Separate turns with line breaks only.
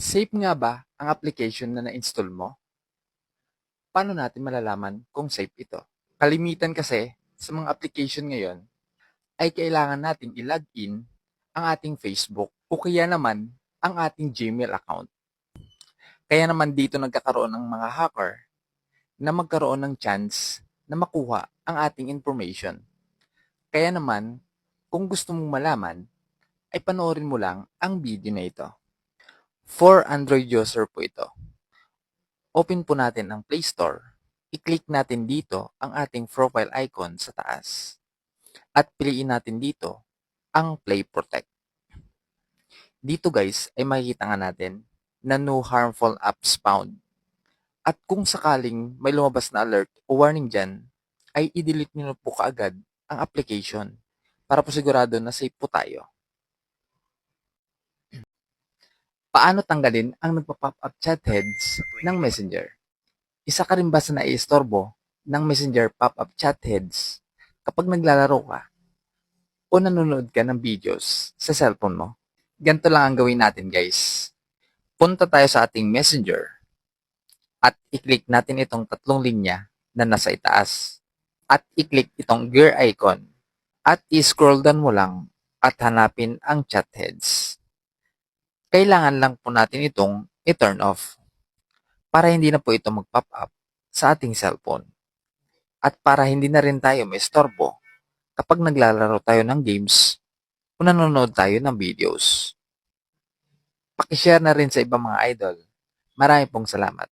Safe nga ba ang application na na-install mo? Paano natin malalaman kung safe ito? Kalimitan kasi sa mga application ngayon ay kailangan natin i-login ang ating Facebook o kaya naman ang ating Gmail account. Kaya naman dito nagkakaroon ng mga hacker na magkaroon ng chance na makuha ang ating information. Kaya naman, kung gusto mong malaman, ay panoorin mo lang ang video na ito. For Android user po ito. Open po natin ang Play Store. I-click natin dito ang ating profile icon sa taas. At piliin natin dito ang Play Protect. Dito guys ay makikita nga natin na no harmful apps found. At kung sakaling may lumabas na alert o warning dyan, ay i-delete nyo po kaagad ang application para po sigurado na safe po tayo. Paano tanggalin ang nagpa-pop up chat heads ng Messenger? Isa ka rin ba sa naiistorbo ng Messenger pop-up chat heads kapag naglalaro ka o nanonood ka ng videos sa cellphone mo? Ganito lang ang gawin natin guys. Punta tayo sa ating Messenger at i-click natin itong tatlong linya na nasa itaas at i-click itong gear icon at i-scroll down mo lang at hanapin ang chat heads kailangan lang po natin itong i-turn off para hindi na po ito mag-pop up sa ating cellphone. At para hindi na rin tayo may estorbo kapag naglalaro tayo ng games o nanonood tayo ng videos. Pakishare na rin sa ibang mga idol. Marami pong salamat.